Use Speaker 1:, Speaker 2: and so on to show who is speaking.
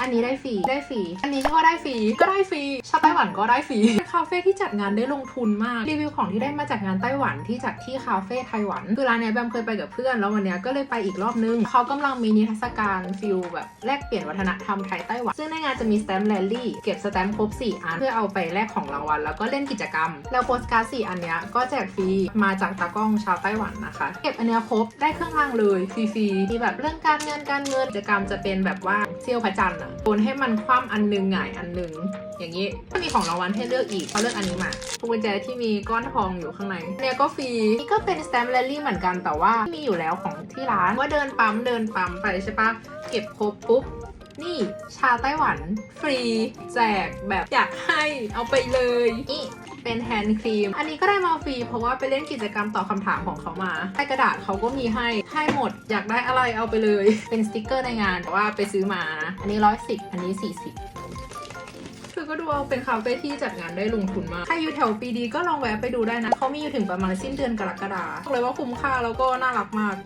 Speaker 1: อันนี้ได้ฟรีได้ฟรี อันนี้ก็ได้ฟรี ก็ได้ฟรี ชาวไต้หวันก็ได้ฟรีเป็นคาเฟ่ที่จัดงานได้ลงทุนมาก รีวิวของที่ได้มาจากงานไต้หวันที่จัดที่คาเฟ่ไต้หวัน คือร้านเนี้ยแบมเคยไปกับเพื่อน แล้ววันเนี้ยก็เลยไปอีกรอบนึง เขากำลังมีนิทรรศการฟิลแบบแลกเปลี่ยนวัฒนธรรมไทยไต้หวัน ซึ่งในงานจะมีสแตมป์แรลลี่เก็บสแตมป์ครบ4อันเพื่อเอาไปแลกของรางวัล แล้วก็เล่นกิจกรรม แล้วโปสการ์ด4อันเนี้ยก็แจกฟรีมาจากตากล้องชาวไต้หวันนะคะ เก็บอันเนี้ยครบได้เครื่องรางเลยฟรีๆมีแบบเรื่องการเงินการเงินกิจกรรมจะเป็นแบบว่าเซียวพระจันทร์อะโยนให้มันคว่ำอันหนึงหงายอันหนึง อย่างนี้ก็มีของรางวัลให้เลือกอีกเขาเลือกอันนี้มาพวงกุญแจที่มีก้อนทองอยู่ข้างในเนี่ยก็ฟรีนี่ก็เป็นสแตมป์แรลลี่เหมือนกันแต่ว่ามีอยู่แล้วของที่ร้านว่าเดินปั๊มเดินปั๊มไปใช่ปะเก็บครบปุ๊บนี่ชาไต้หวันฟรี แจกแบบอยากให้เอาไปเลยนี่ เป็นแฮนด์ครีม อันนี้ก็ได้มาฟรีเพราะว่าไปเล่นกิจกรรมตอบคำถามของเขามาให้กระดาษเขาก็มีให้ ให้หมด อยากได้อะไรเอาไปเลย เป็นสติกเกอร์ในงานแต่ว่าไปซื้อมานะอันนี้ร้อยสิบอันนี้สี่สิบคือก็ดูเอาเป็นคาเฟ่ที่จัดงานได้ลงทุนมากใครอยู่แถวปีดีก็ลองแวะไปดูได้นะเขามีอยู่ถึงประมาณสิ้นเดือนกรกฎาคมบอกเลยว่าคุ้มค่าแล้วก็น่ารักมาก